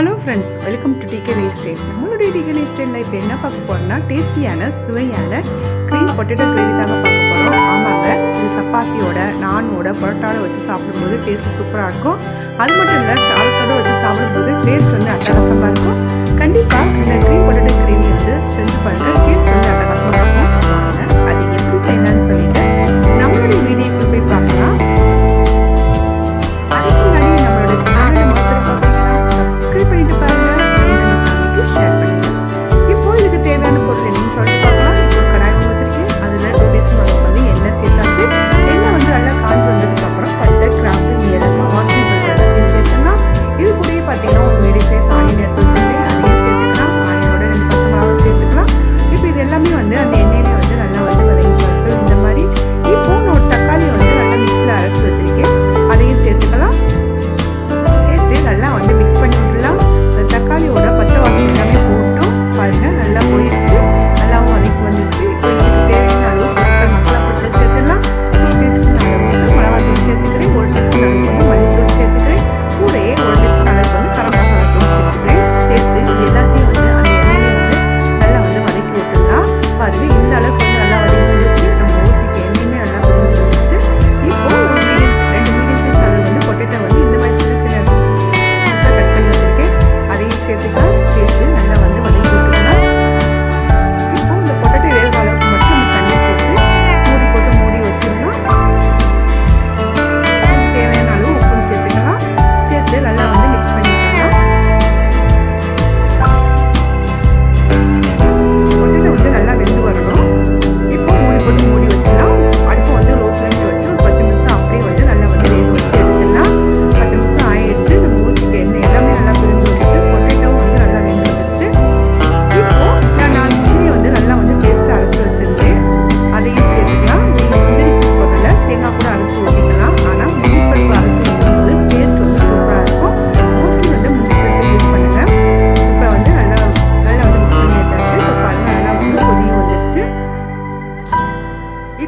Hello friends welcome to DK style நம்மளுடைய DK ஸ்டைலில் இப்போ என்ன பார்க்க போகிறோம்னா டேஸ்டியான சுவையான க்ரீம் பொட்டேட்டோ கிரேவி தாங்க பார்க்க போகிறோம் ஆமாங்க இது சப்பாத்தியோட நானோட பரோட்டாவோட வச்சு சாப்பிடும்போது டேஸ்ட் சூப்பராக இருக்கும். அது மட்டும் இல்லை சாதத்தோடு வச்சு சாப்பிடும்போது டேஸ்ட் வந்து அட்டகாசமாக இருக்கும். கண்டிப்பாக இந்த க்ரீம் பொட்டேட்டோ கிரேவி வந்து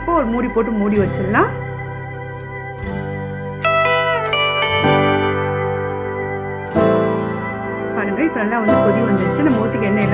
இப்போ ஒரு மூடி போட்டு மூடி வச்சிடலாம். பாருங்கள் இப்போ நல்லா வந்து கொதி வந்துருச்சு. நம்ம ஊற்றிக்கு எண்ணெய்